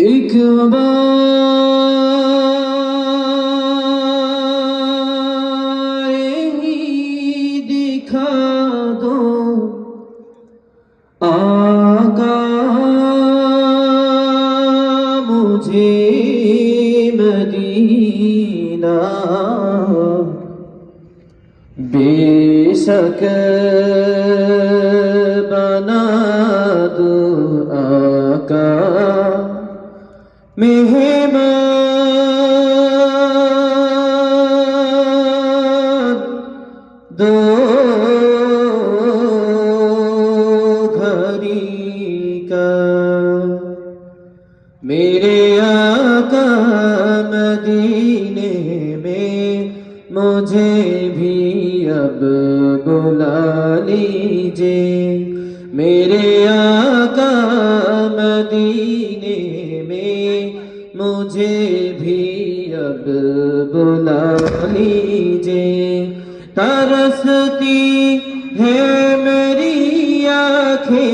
एक बार दिखा दो आका मुझे मदीना बेशक बना दो आका মেহমান দো ঘরি কা মেরে আকা মদিনে মে মুঝে ভি अब बुला लीजे मेरे आ ভাবব না নিজে তরসতি হে মেরি আখে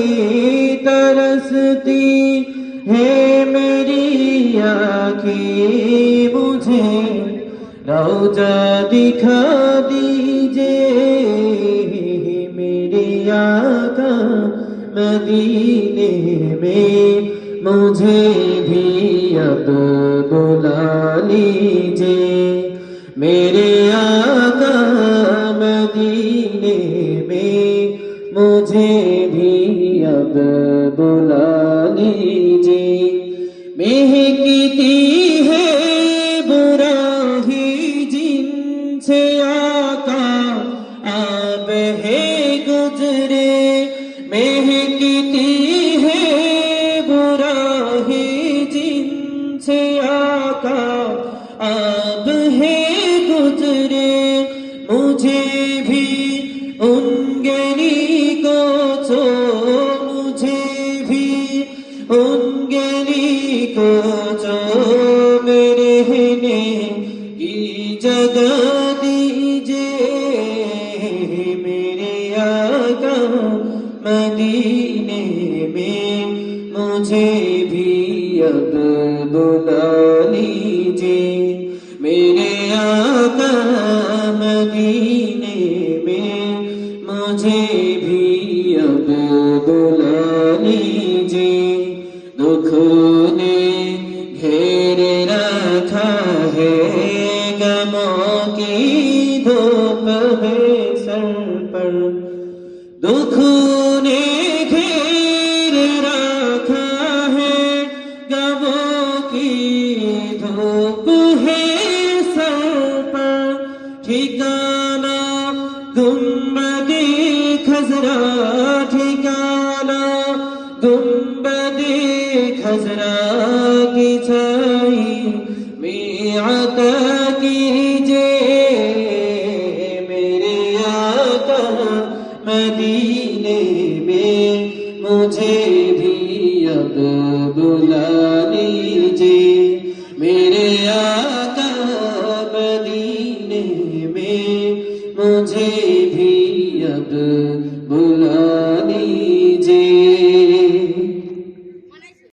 তরসতি হে মেরি আখে বুঝে রৌজা দিখা দিজে মেরি আকা মদিনে মে मुझे भी अब बुला लीजिए मेरे आका मदीने में मुझे भी अब बुला लीजिए मेहकी से आका आप है गुजरे मुझे भी उन गली को छो मुझे भी उन गली को छो मेरे ने की जगह दीजिए मेरे आका मदीने में मुझे भी दिया कर मदीने में मुझे भी अब बुला लीजिए दुख ने घेर रखा है गमों की धूप है सर पर दुख ने घेर रखा है गमों की धूप है خزرا ٹھکانا بدی خزرا کی جائی میری کیجے میرے آقا مدینے میں مجھے بھی اب بلا بھیجیے भी अब बुला